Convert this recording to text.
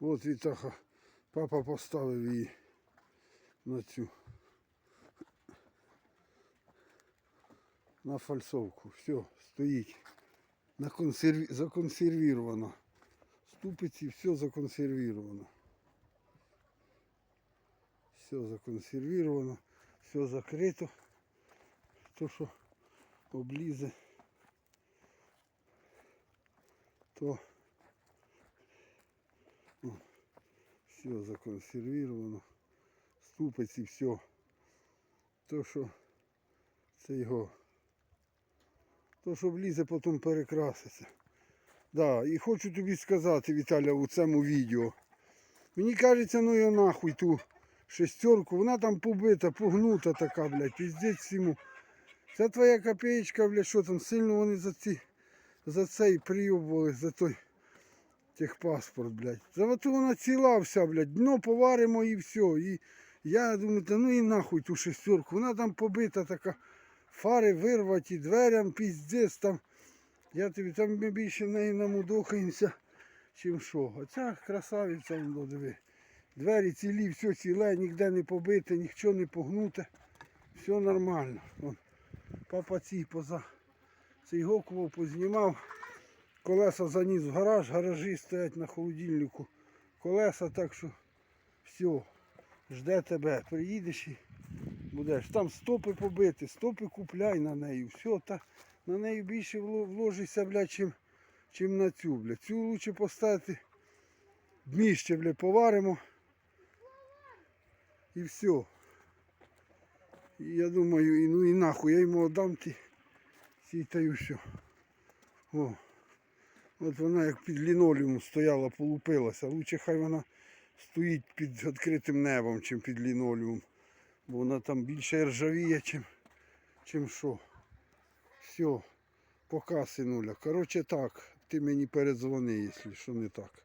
От Вітаха, папа поставив її на цю. На фальсовку. Все, стоїть. На консерві... Законсервіровано. Ступиці, все законсервіровано. Все законсервіровано, все закрито. То, що облізе, то все законсервіровано. Ступиці, все. То, що це його. То, що влізе, потім перекраситься. Да, і хочу тобі сказати, Віталя, у цьому відео. Мені кажеться, ну його нахуй ту шестерку, вона там побита, погнута така, блядь, піздець всьому. Це твоя копеечка, блядь, що там, сильно вони за ці, за цей прийобували, за той техпаспорт, блядь. За ту вона ціла вся, блядь, дно поваримо і все. І я думаю, та ну і нахуй ту шестерку, вона там побита така, фари вирваті, дверям піздець там. Я тобі там ми більше неї намудохаємося, чим що. А ця красавиця, ну, диви. Двері цілі, все ціле, ніде не побите, нічого не погнуте. Все нормально. Вон, папа ці поза цей гокував, познімав. Колеса заніс в гараж, гаражі стоять на холодильнику. Колеса так що все, жде тебе. Приїдеш і будеш. Там стопи побити, стопи купляй на неї. Все, та на неї більше вложишся, блядь, чим, чим на цю, блядь. Цю лучше поставити дніще, блядь, поваримо. І все. І я думаю, і, ну і нахуй, я йому отдам ті, ці та все. О. От вона як під лінолеумом стояла, полупилася. Лучше хай вона стоїть під відкритим небом, чим під лінолеум. Бо вона там більше ржавіє, чим, чим що. Все, пока, синуля. Коротше так, ти мені передзвони, якщо що не так.